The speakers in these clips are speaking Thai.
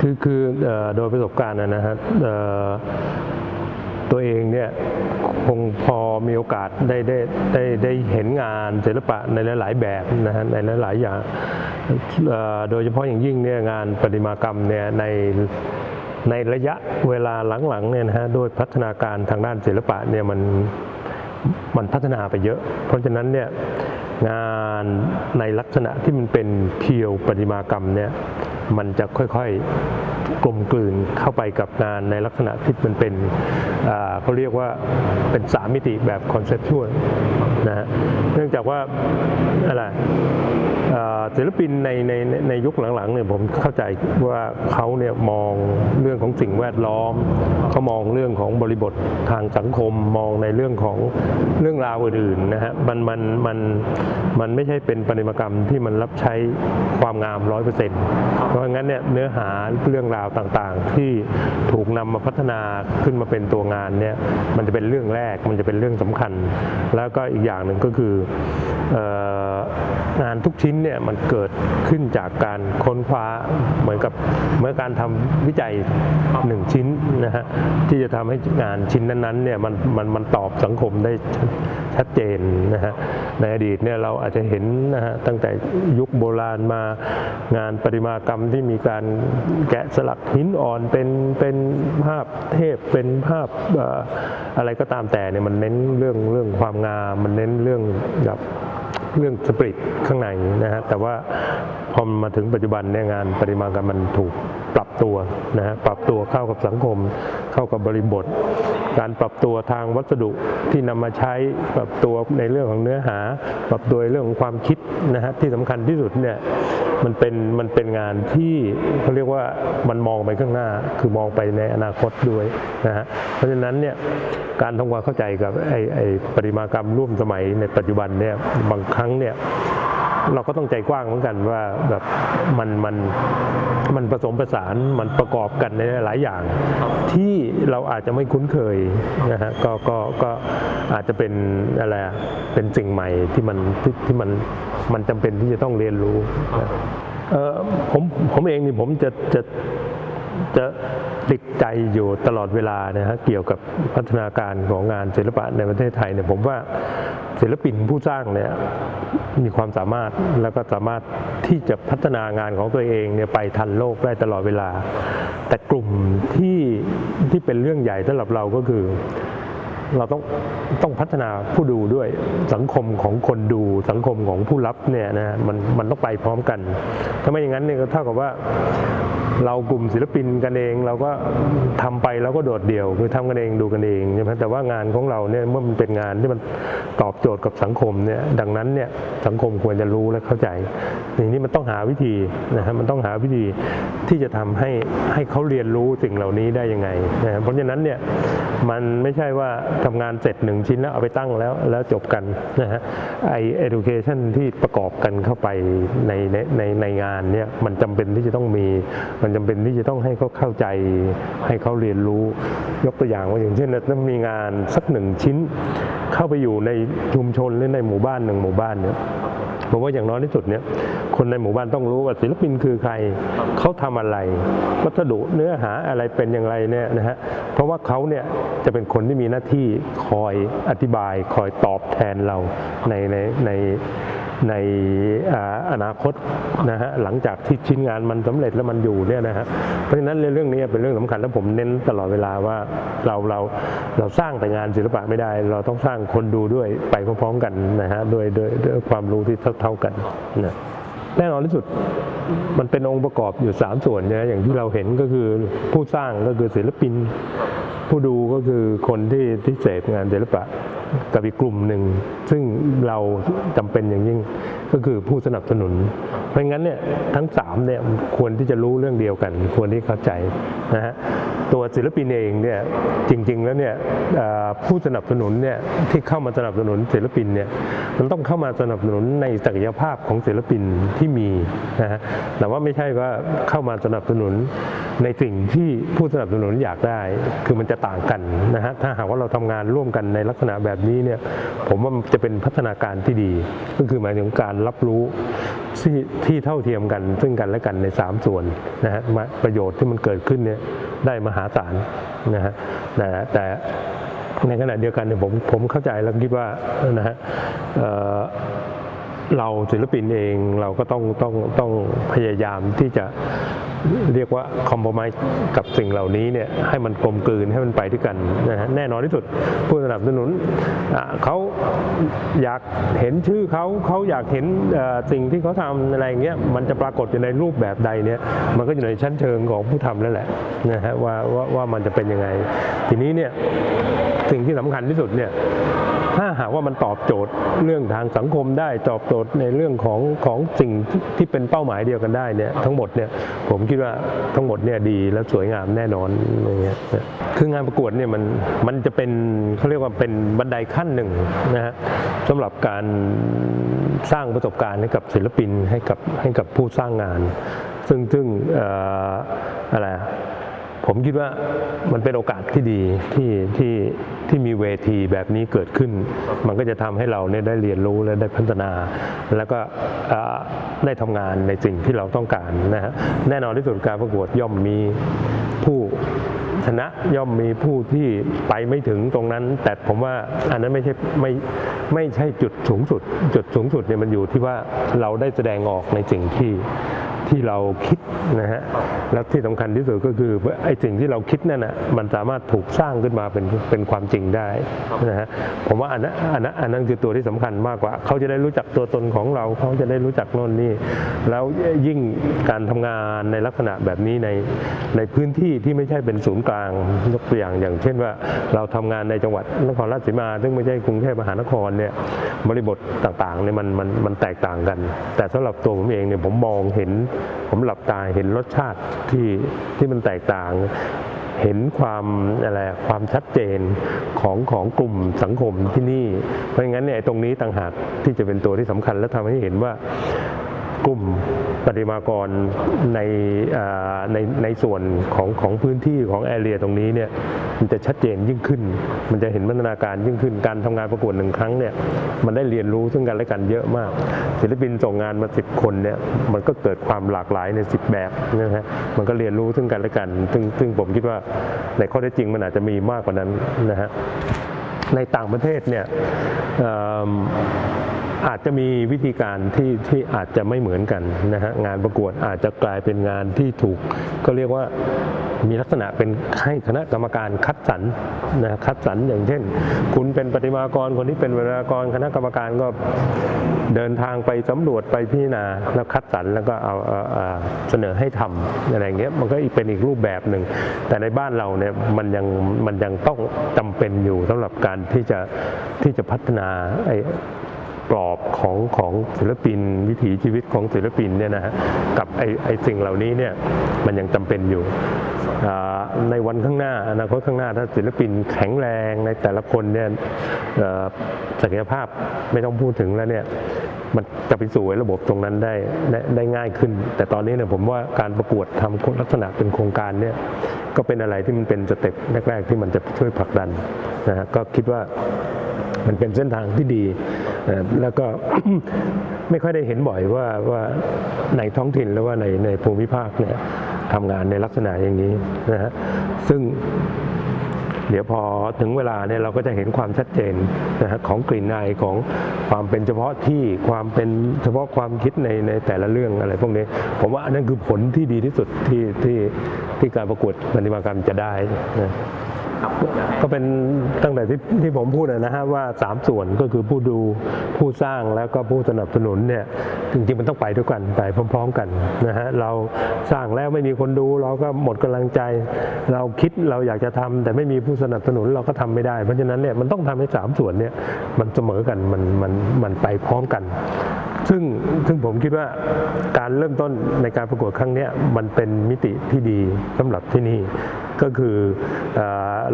คือคือโดยประสบการณ์นะฮะตัวเองเนี่ยคงพอมีโอกาสได้ได้ได้ได้เห็นงานศิลปะในหลาย ๆ แบบนะฮะในหลาย ๆ อย่างโดยเฉพาะอย่างยิ่งเนี่ยงานประติมากรรมเนี่ยในในระยะเวลาหลังๆเนี่ยนะฮะด้วยพัฒนาการทางด้านศิลปะเนี่ยมันมันพัฒนาไปเยอะ เพราะฉะนั้นเนี่ยงานในลักษณะที่มันเป็นเพียวประติมากรรมเนี่ย มันจะค่อยๆกลมกลืนเข้าไปกับงานในลักษณะที่มันเป็นเขาเรียกว่าเป็นสามมิติแบบคอนเซ็ปชวลนะฮะเนื่องจากว่าอะไรศิลปินในในในในยุคหลังๆเนี่ยผมเข้าใจว่าเขาเนี่ยมองเรื่องของสิ่งแวดล้อมเขามองเรื่องของบริบททางสังคมมองในเรื่องของเรื่องราวอื่นๆนะฮะมันมันมันมันไม่ใช่เป็นปฏิมากรรมที่มันรับใช้ความงามร้อยเปอร์เซ็นต์เพราะงั้นเนี่ยเนื้อหาเรื่องราวต่างๆ ที่ถูกนำมาพัฒนาขึ้นมาเป็นตัวงานเนี่ยมันจะเป็นเรื่องแรกมันจะเป็นเรื่องสำคัญ แล้วก็อีกอย่างหนึ่งก็คืองานทุกชิ้นเนี่ยมันเกิดขึ้นจากการค้นคว้าเหมือนกับเมื่อการทำวิจัยหนึ่งชิ้นนะฮะที่จะทำให้งานชิ้นนั้นๆเนี่ยมันมันมันตอบสังคมได้ชัดชัดเจนนะฮะในอดีตเนี่ยเราอาจจะเห็นนะฮะตั้งแต่ยุคโบราณมางานประติมากรรมที่มีการแกะสลักหินอ่อนเป็นเป็นภาพเทพเป็นภาพอะไรก็ตามแต่เนี่ยมันเน้นเรื่องเรื่องความงามมันเน้นเรื่องแบบ เรื่องสปริตข้างในนะฮะแต่ว่าพอมาถึงปัจจุบันเนี่ยงานปริมาณกรรมมันถูกปรับ ตัวนะฮะปรับตัวเข้ากับสังคม เข้ากับบริบท การปรับตัวทางวัสดุที่นำมาใช้ปรับตัวในเรื่องของเนื้อหา ปรับตัวในเรื่องของความคิดนะฮะที่สำคัญที่สุดเนี่ยมันเป็นมันเป็นงานที่เขาเรียกว่ามันมองไปข้างหน้า คือมองไปในอนาคตด้วยนะฮะเพราะฉะนั้นเนี่ยการทำความเข้าใจกับไอ้ไอ้ปริมากรรมร่วมสมัยในปัจจุบันเนี่ยบางครั้งเนี่ย เราก็ต้องใจกว้างเหมือนกันว่าแบบมันมันมันผสมผสานมันประกอบกันในหลายอย่าง ที่เราอาจจะไม่คุ้นเคยนะฮะก็ก็ก็อาจจะเป็นอะไรอะเป็นสิ่งใหม่ที่มันที่ที่มันมันจำเป็นที่จะต้องเรียนรู้นะเอ่อผมผมเองนี่ผมจะจะ จะติดใจอยู่ตลอดเวลานะฮะเกี่ยวกับพัฒนาการของงานศิลปะในประเทศไทยเนี่ยผมว่าศิลปินผู้สร้างเนี่ยมีความสามารถแล้วก็สามารถที่จะพัฒนางานของตัวเองเนี่ยไปทันโลกได้ตลอดเวลา แต่กลุ่มที่ที่เป็นเรื่องใหญ่สำหรับเราก็คือ เราต้องต้องพัฒนาผู้ดูด้วยสังคมของคนดูสังคมของผู้รับเนี่ยนะมันมันต้องไปพร้อมกัน ถ้าไม่อย่างนั้นเนี่ยก็เท่ากับว่าเรากลุ่มศิลปินกันเองเราก็ทำไปแล้วก็โดดเดี่ยว คือทำกันเองดูกันเองใช่ไหมแต่ว่างานของเราเนี่ยเมื่อมันเป็นงานที่มันตอบโจทย์กับสังคมเนี่ยดังนั้นเนี่ยสังคมควรจะรู้และเข้าใจทีนี้มันต้องหาวิธีนะฮะมันต้องหาวิธีที่จะทำให้ให้เขาเรียนรู้สิ่งเหล่านี้ได้ยังไงนะเพราะฉะนั้นเนี่ยมันไม่ใช่ว่าทำงานเสร็จหนึ่งชิ้นแล้วเอาไปตั้งแล้วแล้วจบกันนะฮะไอ education ที่ประกอบกันเข้าไปในในในงานเนี่ยมันจำเป็นที่จะต้องมี มันจำเป็นที่จะต้องให้เขาเข้าใจให้เขาเรียนรู้ ยกตัวอย่างว่าอย่างเช่นถ้ามีงานสักหนึ่งชิ้น เข้าไปอยู่ในชุมชนหรือในหมู่บ้านหนึ่งหมู่บ้านเนี่ย ผมว่าอย่างน้อยที่สุดเนี่ยคนในหมู่บ้านต้องรู้ว่าศิลปินคือใครเขาทำอะไร วัสดุเนื้อหาอะไรเป็นอย่างไรเนี่ยนะฮะเพราะว่าเขาเนี่ยจะเป็นคนที่มีหน้าที่คอยอธิบาย คอยตอบแทนเราในในใน ในอนาคตนะฮะหลังจากที่ชิ้นงานมันสำเร็จแล้วมันอยู่เนี่ยนะฮะเพราะฉะนั้นเรื่องนี้เป็นเรื่องสำคัญและผมเน้นตลอดเวลาว่าเราเราเราสร้างแต่งานศิลปะไม่ได้ เราต้องสร้างคนดูด้วยไปพร้อมๆกันนะฮะด้วยด้วยด้วยความรู้ที่เท่าๆกันนะ แน่นอนที่สุดมันเป็นองค์ประกอบอยู่ 3 ส่วนนะอย่างที่เราเห็นก็คือผู้สร้างก็คือศิลปิน ผู้ดูก็คือคนที่ที่เสพงานศิลปะกับอีกกลุ่มหนึ่ง ซึ่งเราจำเป็นอย่างยิ่งก็คือผู้สนับสนุน เพราะงั้นเนี่ยทั้งสามเนี่ยควรที่จะรู้เรื่องเดียวกัน ควรที่เข้าใจนะฮะ ตัวศิลปินเองเนี่ยจริง ๆ แล้วเนี่ยผู้สนับสนุนเนี่ยที่เข้ามาสนับสนุนศิลปินเนี่ยมันต้องเข้ามาสนับสนุนในศักยภาพของศิลปินที่มีนะฮะแต่ว่าไม่ใช่ว่าเข้ามาสนับสนุนในสิ่งที่ผู้สนับสนุนอยากได้ คือมันจะต่างกันนะฮะถ้าหากว่าเราทำงานร่วมกันในลักษณะแบบนี้เนี่ยผมว่ามันจะเป็นพัฒนาการที่ดี ก็คือหมายถึงการรับรู้ที่ที่เท่าเทียมกัน ซึ่งกันและกันใน 3 ส่วนนะฮะประโยชน์ที่มันเกิดขึ้นเนี่ยได้มหาศาลนะฮะแต่แต่ในขณะเดียวกันเนี่ยผมผมเข้าใจแล้วคิดว่านะฮะ เราศิลปินเองเราก็ต้องต้องต้องพยายามที่จะเรียกว่าคอม p r o m i s กับสิ่งเหล่านี้เนี่ยให้มันกลมกลืนให้มันไปด้วยกันนะฮะแน่นอนที่สุดผู้สนับสนุนเขาอยากเห็นชื่อเขาเขาอยากเห็นสิ่งที่เขาทำอะไรเงี้ยมันจะปรากฏอยู่ในรูปแบบใดเนี่ยมันก็อยู่ในชั้นเชิงของผู้ทำแล้วแหละนะฮะว่าว่าว่ามันจะเป็นยังไง ทีนี้เนี่ยสิ่งที่สำคัญที่สุดเนี่ยถ้าหากว่ามันตอบโจทย์เรื่องทางสังคมได้ตอบโจทย์ในเรื่องของของสิ่งที่เป็นเป้าหมายเดียวกันได้เนี่ยทั้งหมดเนี่ยผมคิดว่าทั้งหมดเนี่ยดีและสวยงามแน่นอนอย่างเงี้ยคืองานประกวดเนี่ยมันมันจะเป็นเขาเรียกว่าเป็นบันไดขั้นหนึ่งนะฮะสำหรับการสร้างประสบการณ์ให้กับศิลปินให้กับให้กับผู้สร้างงาน ซึ่งซึ่งอออะไร ผมคิดว่ามันเป็นโอกาสที่ดีที่ที่ที่มีเวทีแบบนี้เกิดขึ้น มันก็จะทำให้เราเนี่ยได้เรียนรู้และได้พัฒนา แล้วก็ได้ทำงานในสิ่งที่เราต้องการนะฮะแน่นอนที่สุดการประกวดย่อมมีผู้ชนะย่อมมีผู้ที่ไปไม่ถึงตรงนั้น แต่ผมว่าอันนั้นไม่ใช่ไม่ไม่ใช่จุดสูงสุด จุดสูงสุดเนี่ยมันอยู่ที่ว่าเราได้แสดงออกในสิ่งที่ ที่เราคิดนะฮะแล้วที่สำคัญที่สุดก็คือไอ้สิ่งที่เราคิดนั่นน่ะมันสามารถถูกสร้างขึ้นมาเป็นเป็นความจริงได้นะฮะผมว่าอันนั้นอันนั้นอันนั้นคือตัวที่สำคัญมากกว่า เขาจะได้รู้จักตัวตนของเราเขาจะได้รู้จักโน่นนี่แล้วยิ่งการทำงานในลักษณะแบบนี้ในในพื้นที่ที่ไม่ใช่เป็นศูนย์กลางยกตัวอย่างอย่างเช่นว่าเราทำงานในจังหวัดนครราชสีมา ซึ่งไม่ใช่กรุงเทพมหานครเนี่ยบริบทต่างๆเนี่ยมันมันมันแตกต่างกัน แต่สำหรับตัวผมเองเนี่ยผมมองเห็นผมหลับตาเห็นรสชาติที่ที่มันแตกต่าง เห็นความอะไรความชัดเจนของของกลุ่มสังคมที่นี่ เพราะงั้นเนี่ยตรงนี้ต่างหากที่จะเป็นตัวที่สำคัญและทำให้เห็นว่า กลุ่มปฏิมากรในในในส่วนของของพื้นที่ของแอเรียตรงนี้เนี่ยมันจะชัดเจนยิ่งขึ้น มันจะเห็นพัฒนาการยิ่งขึ้นการทำงานประกวดหนึ่งครั้งเนี่ยมันได้เรียนรู้ซึ่งกันและกันเยอะมาก ศิลปินส่งงานมาสิบคนเนี่ยมันก็เกิดความหลากหลายในสิบแบบนะฮะมันก็เรียนรู้ซึ่งกันและกัน ซึ่งซึ่งผมคิดว่าในข้อเท็จจริงมันอาจจะมีมากกว่านั้นนะฮะในต่างประเทศเนี่ย อาจจะมีวิธีการที่ที่อาจจะไม่เหมือนกันนะฮะงานประกวดอาจจะกลายเป็นงานที่ถูกก็เรียกว่ามีลักษณะเป็นให้คณะกรรมการคัดสรรนะคัดสรรอย่างเช่น คุณเป็นประติมากรคนที่เป็นประติมากรคณะกรรมการก็เดินทางไปสำรวจไปพิจารณาแล้วคัดสรรแล้วก็เอาเสนอให้ทำอะไรเงี้ยมันก็อีกเป็นอีกรูปแบบหนึ่ง แต่ในบ้านเราเนี่ยมันยังมันยังต้องจำเป็นอยู่สำหรับการที่จะที่จะพัฒนาไอ้ กรอบของของศิลปิน วิถีชีวิตของศิลปินเนี่ยนะฮะกับไอไอสิ่งเหล่านี้เนี่ยมันยังจำเป็นอยู่ในวันข้างหน้าอนาคตข้างหน้าถ้าศิลปินแข็งแรงในแต่ละคนเนี่ยศักยภาพไม่ต้องพูดถึงแล้วเนี่ยมันจะไปสู่ระบบตรงนั้นไดได้ได้ง่ายขึ้น แต่ตอนนี้เนี่ยผมว่าการประกวดทำลักษณะเป็นโครงการเนี่ยก็เป็นอะไรที่มันเป็นสเต็ปแรก ๆ ที่มันจะช่วยผลักดันนะฮะก็คิดว่า มันเป็นเส้นทางที่ดี แล้วก็ไม่ค่อยได้เห็นบ่อยว่าว่าในท้องถิ่นหรือว่าในในภูมิภาคเนี่ยทำงานในลักษณะอย่างนี้นะฮะซึ่งเดี๋ยวพอถึงเวลาเนี่ยเราก็จะเห็นความชัดเจนนะฮะของกลิ่นอายของความเป็นเฉพาะที่ความเป็นเฉพาะความคิดในในแต่ละเรื่องอะไรพวกนี้ ผมว่าอันนั้นคือผลที่ดีที่สุดที่ที่ที่การประกวดปฏิมากรรมจะได้นะ ครับอยากให้ก็เป็นตั้งแต่ที่ที่ผมพูดนะฮะว่าสามส่วนก็คือผู้ดูผู้สร้างแล้วก็ผู้สนับสนุนเนี่ยจริงๆมันต้องไปด้วยกันไปพร้อม ๆ กันนะฮะเราสร้างแล้วไม่มีคนดูเราก็หมดกำลังใจ เราคิดเราอยากจะทำแต่ไม่มีผู้สนับสนุนเราก็ทำไม่ได้ เพราะฉะนั้นเนี่ยมันต้องทำให้สามส่วนเนี่ยมันเสมอกันมันมันมันไปพร้อมกัน ซึ่งซึ่งผมคิดว่าการเริ่มต้นในการประกวดครั้งนี้มันเป็นมิติที่ดีสำหรับที่นี่ ก็คือเอ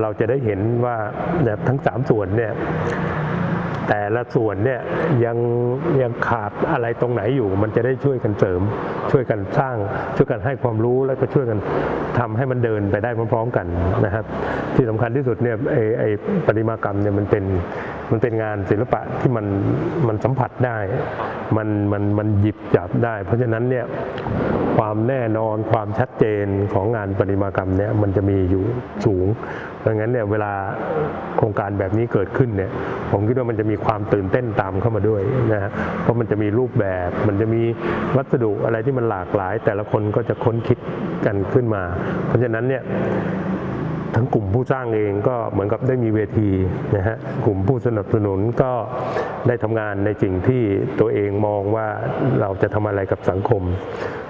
เราจะได้เห็นว่าทั้ง 3 ส่วนเนี่ยแต่ละส่วนเนี่ยยังยังขาดอะไรตรงไหนอยู่ มันจะได้ช่วยกันเสริม ช่วยกันสร้าง ช่วยกันให้ความรู้แล้วก็ช่วยกันทำให้มันเดินไปได้พร้อม ๆ กันนะครับ ที่สำคัญที่สุดเนี่ยไอไอปริมากรรมเนี่ยมันเป็น มันเป็นงานศิลปะที่มันมันสัมผัสได้ มันมันมันหยิบจับได้ เพราะฉะนั้นเนี่ยความแน่นอนความชัดเจนของงานปริมากรรมเนี่ยมันจะมีอยู่สูง เพราะงั้นเนี่ยเวลาโครงการแบบนี้เกิดขึ้นเนี่ยผมคิดว่ามันจะมีความตื่นเต้นตามเข้ามาด้วยนะฮะเพราะมันจะมีรูปแบบ มันจะมีวัสดุอะไรที่มันหลากหลาย แต่ละคนก็จะค้นคิดกันขึ้นมา เพราะฉะนั้นเนี่ย ทั้งกลุ่มผู้สร้างเองก็เหมือนกับได้มีเวทีนะฮะกลุ่มผู้สนับสนุนก็ได้ทำงานในสิ่งที่ตัวเองมองว่าเราจะทำอะไรกับสังคม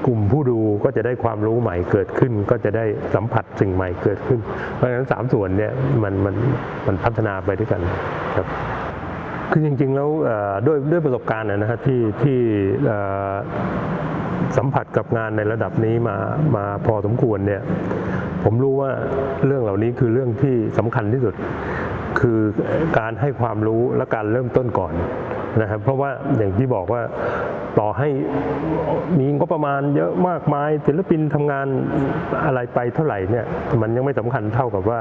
กลุ่มผู้ดูก็จะได้ความรู้ใหม่เกิดขึ้น ก็จะได้สัมผัสสิ่งใหม่เกิดขึ้น เพราะฉะนั้นสามส่วนเนี่ยมันมันมันพัฒนาไปด้วยกันครับคือจริงๆแล้วด้วยด้วยประสบการณ์นะฮะที่ที่ สัมผัสกับงานในระดับนี้มามาพอสมควรเนี่ยผมรู้ว่าเรื่องเหล่านี้คือเรื่องที่สำคัญที่สุด คือการให้ความรู้และการเริ่มต้นก่อน นะครับเพราะว่าอย่างที่บอกว่าต่อให้มีงบประมาณเยอะมากมายศิลปินทำงานอะไรไปเท่าไหร่เนี่ยมันยังไม่สำคัญเท่ากับว่า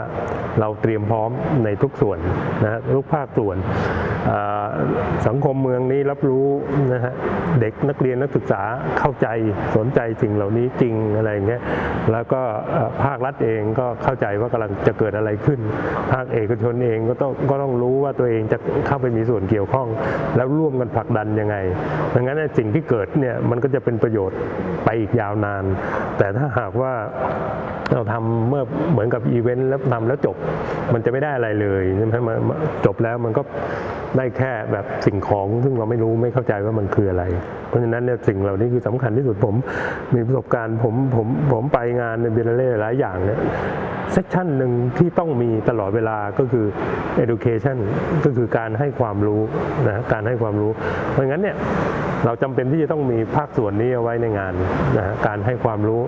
เราเตรียมพร้อมในทุกส่วนนะทุกภาคส่วนสังคมเมืองนี้รับรู้นะฮะเด็กนักเรียนนักศึกษาเข้าใจสนใจสิ่งเหล่านี้จริงอะไรอย่างเงี้ยแล้วก็ภาครัฐเองก็เข้าใจว่ากำลังจะเกิดอะไรขึ้น ภาคเอกชนเองก็ต้องก็ต้องรู้ว่าตัวเองจะเข้าไปมีส่วนเกี่ยวข้องแล้วร่วมกันผลักดันยังไง ดังนั้นสิ่งที่เกิดเนี่ยมันก็จะเป็นประโยชน์ไปอีกยาวนาน แต่ถ้าหากว่าเราทำเมื่อเหมือนกับอีเวนต์แล้วทำแล้วจบมันจะไม่ได้อะไรเลยใช่ไหมมันมันจบแล้วมันก็ได้แค่แบบสิ่งของซึ่งเราไม่รู้ไม่เข้าใจว่ามันคืออะไร เพราะฉะนั้นเนี่ยสิ่งเหล่านี้คือสำคัญที่สุดผม มีประสบการณ์ผมผมผมไปงานในเบลเล่หลายอย่างเนี่ยเซสชั่นหนึ่งที่ต้องมีตลอดเวลาก็คือ education ก็คือการให้ความรู้นะการใให้ความรู้ เพราะงั้นเนี่ยเราจำเป็นที่จะต้องมีภาคส่วนนี้เอาไว้ในงานนะฮะการให้ความรู้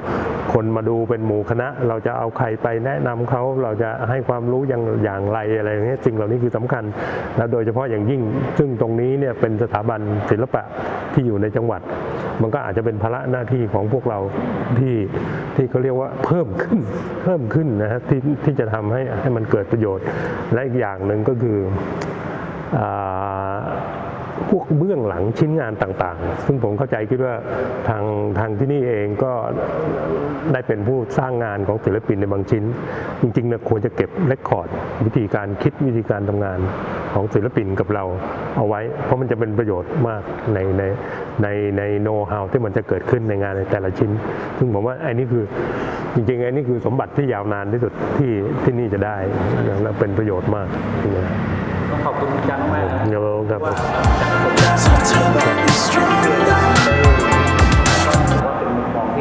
คนมาดูเป็นหมู่คณะ เราจะเอาใครไปแนะนำเขาเราจะให้ความรู้อย่างอย่างไรอะไรอย่างเงี้ยสิ่งเหล่านี้คือสำคัญ แล้วโดยเฉพาะอย่างยิ่ง ซึ่งตรงนี้เนี่ยเป็นสถาบันศิลปะที่อยู่ในจังหวัด มันก็อาจจะเป็นภาระหน้าที่ของพวกเราที่ที่เขาเรียกว่าเพิ่มขึ้นเพิ่มขึ้นนะฮะที่ที่จะทำให้ให้มันเกิดประโยชน์และอีกอย่างหนึ่งก็คืออ่า พวกเบื้องหลังชิ้นงานต่างๆ ซึ่งผมเข้าใจคิดว่าทางทางที่นี่เองก็ได้เป็นผู้สร้างงานของศิลปินในบางชิ้น จริงๆเนี่ยควรจะเก็บเรคคอร์ด วิธีการคิดวิธีการทำงานของศิลปินกับเราเอาไว้ เพราะมันจะเป็นประโยชน์มากในในในในโน้ตฮาวที่มันจะเกิดขึ้นในงานในแต่ละชิ้น ซึ่งผมว่าไอ้นี่คือจริงๆไอ้นี่คือสมบัติที่ยาวนานที่สุดที่ที่นี่จะได้ และเป็นประโยชน์มาก ต้องขอบคุณอาจารย์มากๆนะเดี๋ยวครับว่าจากประสบ